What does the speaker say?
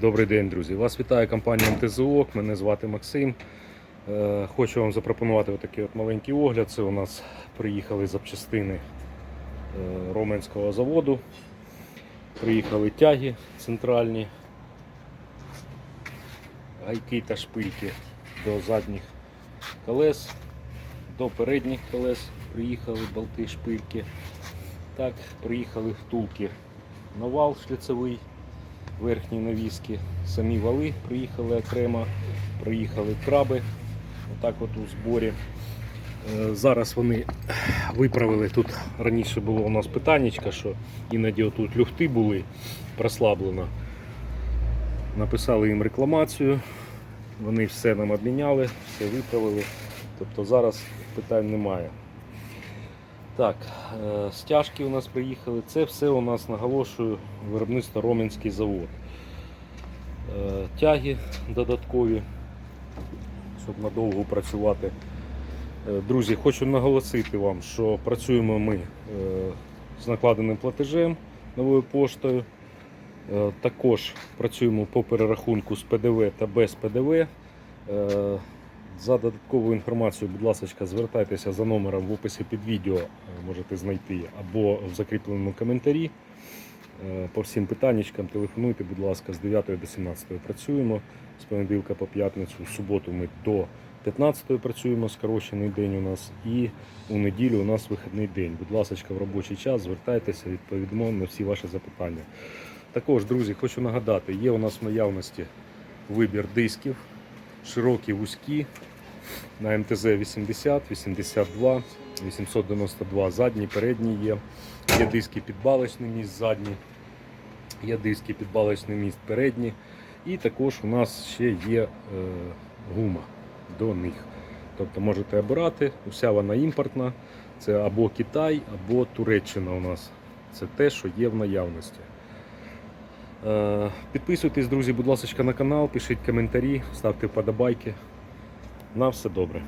Добрий день, друзі. Вас вітає компанія МТЗО. Мене звати Максим. Е, Хочу вам запропонувати отакий от маленький огляд. Це у нас приїхали запчастини е, Роменського заводу. Приїхали тяги центральні, гайки та шпильки до задніх колес, до передніх колес приїхали болти шпильки. Так, приїхали втулки на вал шліцевий верхні навіски, самі вали приїхали окремо, приїхали краби, отак от у зборі. Е, Зараз вони виправили тут раніше було у нас питаннячка, що іноді отут люфти були прослаблено. Написали їм рекламацію, вони все нам обміняли, все виправили. Тобто зараз питань немає. Так, е, стяжки у нас приїхали. Це все у нас наголошую виробництво Роменський завод. Е, Тяги додаткові, щоб надовго працювати. Е, Друзі, хочу наголосити вам, що працюємо ми з накладеним платежем новою поштою. Також працюємо по перерахунку з ПДВ та без ПДВ. За додаткову інформацію, будь ласка, звертайтеся за номером в описі під відео, е, можете знайти, або в закріпленому коментарі. Е, По всім питаннячкам телефонуйте, будь ласка, з 9 до 17 працюємо. З понеділка по п'ятницю, в суботу ми до 15 працюємо, скорочений день у нас, і у неділю у нас вихідний день. Будь ласка, в робочий час звертайтеся, відповімо на всі ваші запитання. Також, друзі, хочу нагадати, є у нас в наявності вибір дисків, широкі, вузькі, на МТЗ 80, 82, 892 задні, передні є. Є диски підбалочний міст задні, є диски підбалочний міст передні. І також у нас ще є е, гума до них. Тобто можете обирати, уся вона імпортна. Це або Китай, або Туреччина у нас. Це те, що є в наявності. Е, Підписуйтесь, друзі, будь ласка, на канал, пишіть коментарі, ставте вподобайки. На все добре.